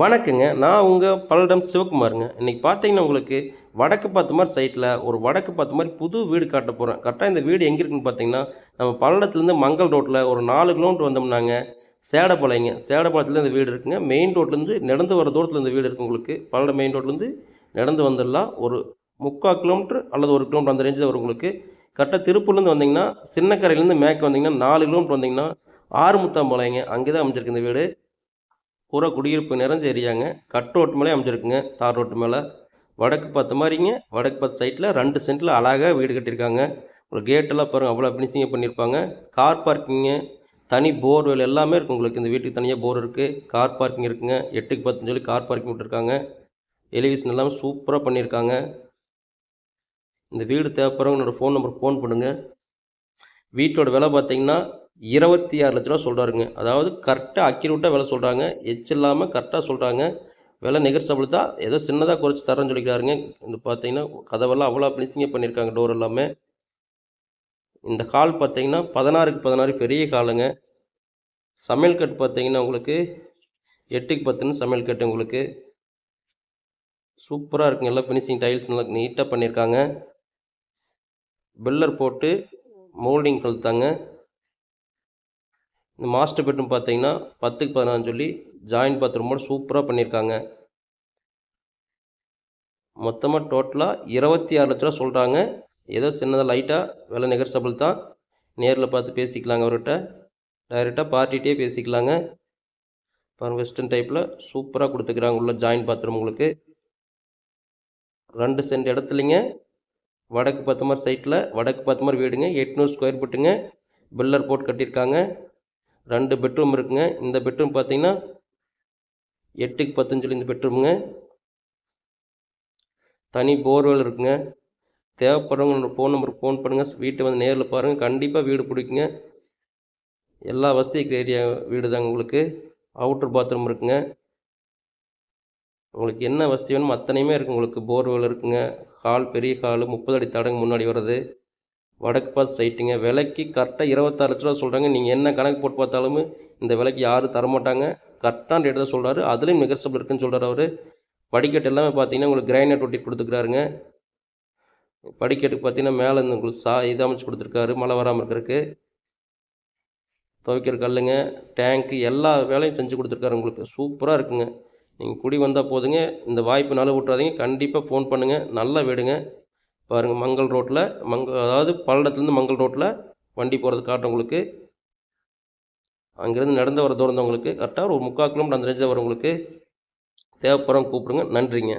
வணக்கங்க. நான் உங்கள் பல்லடம் சிவகுமாருங்க. இன்றைக்கி பார்த்தீங்கன்னா உங்களுக்கு வடக்கு பார்த்த மாதிரி சைட்டில் ஒரு வடக்கு பார்த்த மாதிரி புது வீடு காட்ட போகிறேன் கரெக்டாக இந்த வீடு எங்கே இருக்குன்னு பார்த்தீங்கன்னா நம்ம பல்லடத்துலேருந்து மங்கள் ரோட்டில் ஒரு நாலு கிலோமீட்டர் வந்தோம்னாங்க. சேடப்பாளையங்க. சேடப்பாளையத்தில் இந்த வீடு இருக்குங்க. மெயின் ரோட்லேருந்து நடந்து வர தூரத்தில் இந்த வீடு இருக்குது உங்களுக்கு. பல்லடம் மெயின் ரோட்லேருந்து நடந்து வந்துடலாம். ஒரு முக்கால் கிலோமீட்டர் அல்லது ஒரு கிலோமீட்டர் அந்த ரேஞ்சில் வரும் உங்களுக்கு. கரெக்டாக திருப்பூர்லேருந்து வந்தீங்கன்னா சின்னக்கரையிலேருந்து மேற்கு வந்தீங்கன்னா நாலு கிலோமீட்டர் வந்தீங்கன்னா ஆறுமுத்தாம்பாளையங்க. அங்கே தான் அமைஞ்சிருக்கு இந்த வீடு. பூரா குடியிருப்பு நிறைஞ்ச ஏரியாங்க. கட் ரோட்டு மேலே அமைஞ்சிருக்குங்க. தார் ரோட்டு மேலே. வடக்கு பார்த்த மாதிரிங்க வடக்கு பார்த்த சைட்டில் ரெண்டு சென்ட்டில் அழகாக வீடு கட்டியிருக்காங்க. உங்களுக்கு கேட்டெல்லாம் பாருங்கள் அவ்வளோ ஃபினிஷிங்காக பண்ணியிருப்பாங்க. கார் பார்க்கிங்கு தனி போர்வெல் எல்லாமே இருக்குது உங்களுக்கு. இந்த வீட்டுக்கு தனியாக போர் இருக்குது கார் பார்க்கிங் இருக்குங்க. எட்டுக்கு பத்துன்னு சொல்லி கார் பார்க்கிங் விட்டுருக்காங்க. எலிவேஷன் எல்லாமே சூப்பராக பண்ணியிருக்காங்க. இந்த வீடு தேவைப்படுறவங்க என்னோடய ஃபோன் நம்பர் ஃபோன் பண்ணுங்கள் வீட்டோட விலை பார்த்தீங்கன்னா இருபத்தி ஆறு லட்ச ரூபா சொல்கிறாருங்க அதாவது கரெக்டாக அக்யூரேட்டாக விலை சொல்கிறாங்க எச் இல்லாமல் கரெக்டாக சொல்கிறாங்க விலை நெகர்சபிள் தான் ஏதோ சின்னதாக குறைச்சி தரேன்னு சொல்லிக்கிறாருங்க. இந்த பார்த்தீங்கன்னா கதவெல்லாம் அவ்வளோ ஃபினிஷிங்காக பண்ணியிருக்காங்க டோர் எல்லாமே. இந்த கால் பார்த்தீங்கன்னா பதினாறுக்கு பதினாறு பெரிய காலுங்க சமையல் கட்டு பார்த்தீங்கன்னா உங்களுக்கு எட்டுக்கு பத்துன்னு சமையல் கட்டு உங்களுக்கு. சூப்பராக இருக்குங்க. எல்லாம் ஃபினிஷிங் டைல்ஸ் நல்லா நீட்டாக பண்ணியிருக்காங்க. பில்லர் போட்டு மோல்டிங் கழுத்தாங்க இந்த மாஸ்டர் பெட்ரூம் பார்த்தீங்கன்னா பத்துக்கு பதினாறு சொல்லி ஜாயின் பாத்ரூமோட சூப்பராக பண்ணியிருக்காங்க. மொத்தமாக டோட்டலாக இருபத்தி ஆறு லட்ச ரூபா சொல்கிறாங்க ஏதோ சின்னதாக லைட்டாக விலை நெகர்சபிள் தான். நேரில் பார்த்து பேசிக்கலாங்க அவர்கிட்ட. டைரெக்டாக பார்ட்டிகிட்டே பேசிக்கலாங்க. பாருங்கள் வெஸ்டர்ன் டைப்பில் சூப்பராக கொடுத்துக்கிறாங்க உள்ள ஜாயின் பாத்ரூம் உங்களுக்கு. ரெண்டு சென்ட் இடத்துலிங்க. வடக்கு பார்த்த மாதிரி சைட்டில் வடக்கு பார்த்த மாதிரி வீடுங்க. எட்நூறு ஸ்கொயர் ஃபீட்டுங்க பில்லர் போட்டு கட்டியிருக்காங்க. ரெண்டு பெட்ரூம் இருக்குங்க. இந்த பெட்ரூம் பார்த்தீங்கன்னா எட்டுக்கு பத்துன்னு சொல்லி இந்த பெட்ரூமுங்க தனி போர்வெல் இருக்குங்க. தேவைப்படுறவங்க ஃபோன் நம்பருக்கு ஃபோன் பண்ணுங்கள் வீட்டை வந்து நேரில் பாருங்கள் கண்டிப்பாக வீடு பிடிக்குங்க. எல்லா வசதிக்கு ஏரியா வீடு தாங்க உங்களுக்கு. அவுட்டர் பாத்ரூம் இருக்குங்க. உங்களுக்கு என்ன வசதி வேணுமோ அத்தனையுமே இருக்குது உங்களுக்கு போர்வெல் இருக்குங்க. ஹால் பெரிய ஹாலு முப்பது அடி தடங்கு முன்னாடி வருது வடக்கு பார்த்து சைட்டுங்க. விலைக்கு கரெக்டாக இருபத்தாறு லட்ச ரூபா சொல்கிறாங்க நீங்கள் என்ன கணக்கு போட்டு பார்த்தாலும் இந்த விலைக்கு யாரும் தரமாட்டாங்க கரெக்டான ரேட்டு தான் சொல்கிறாரு அதுலேயும் நெகர்சபிள் இருக்குன்னு சொல்கிறார் அவர். படிக்கட்டு எல்லாமே பார்த்தீங்கன்னா உங்களுக்கு கிரைனட் ஒட்டி கொடுத்துருக்காருங்க படிக்கட்டுக்கு பார்த்தீங்கன்னா மேலே இந்த உங்களுக்கு சா இது அமைச்சு கொடுத்துருக்காரு. மழை வராமல் இருக்கிறதுக்கு. துவைக்கிற கல்லுங்க டேங்க்கு எல்லா வேலையும் செஞ்சு கொடுத்துருக்காரு உங்களுக்கு. சூப்பராக இருக்குங்க. நீங்கள் குடி வந்தால் போதுங்க. இந்த வாய்ப்பு நல்ல விட்றாதீங்க கண்டிப்பாக ஃபோன் பண்ணுங்கள் நல்லா வீடுங்க. பாருங்கள் மங்கள் ரோட்டில் மங்க அதாவது பல்லடத்துலேருந்து மங்கள் ரோட்டில் வண்டி போகிறது காட்டும் உங்களுக்கு. அங்கேருந்து நடந்து வர தூரம் தான் உங்களுக்கு. கரெக்டாக ஒரு முக்கால் கிலோமீட்டர் அந்த ரேஞ்சில் வரும் உங்களுக்கு தேவைப்படுறவங்க கூப்பிடுங்க. நன்றிங்க.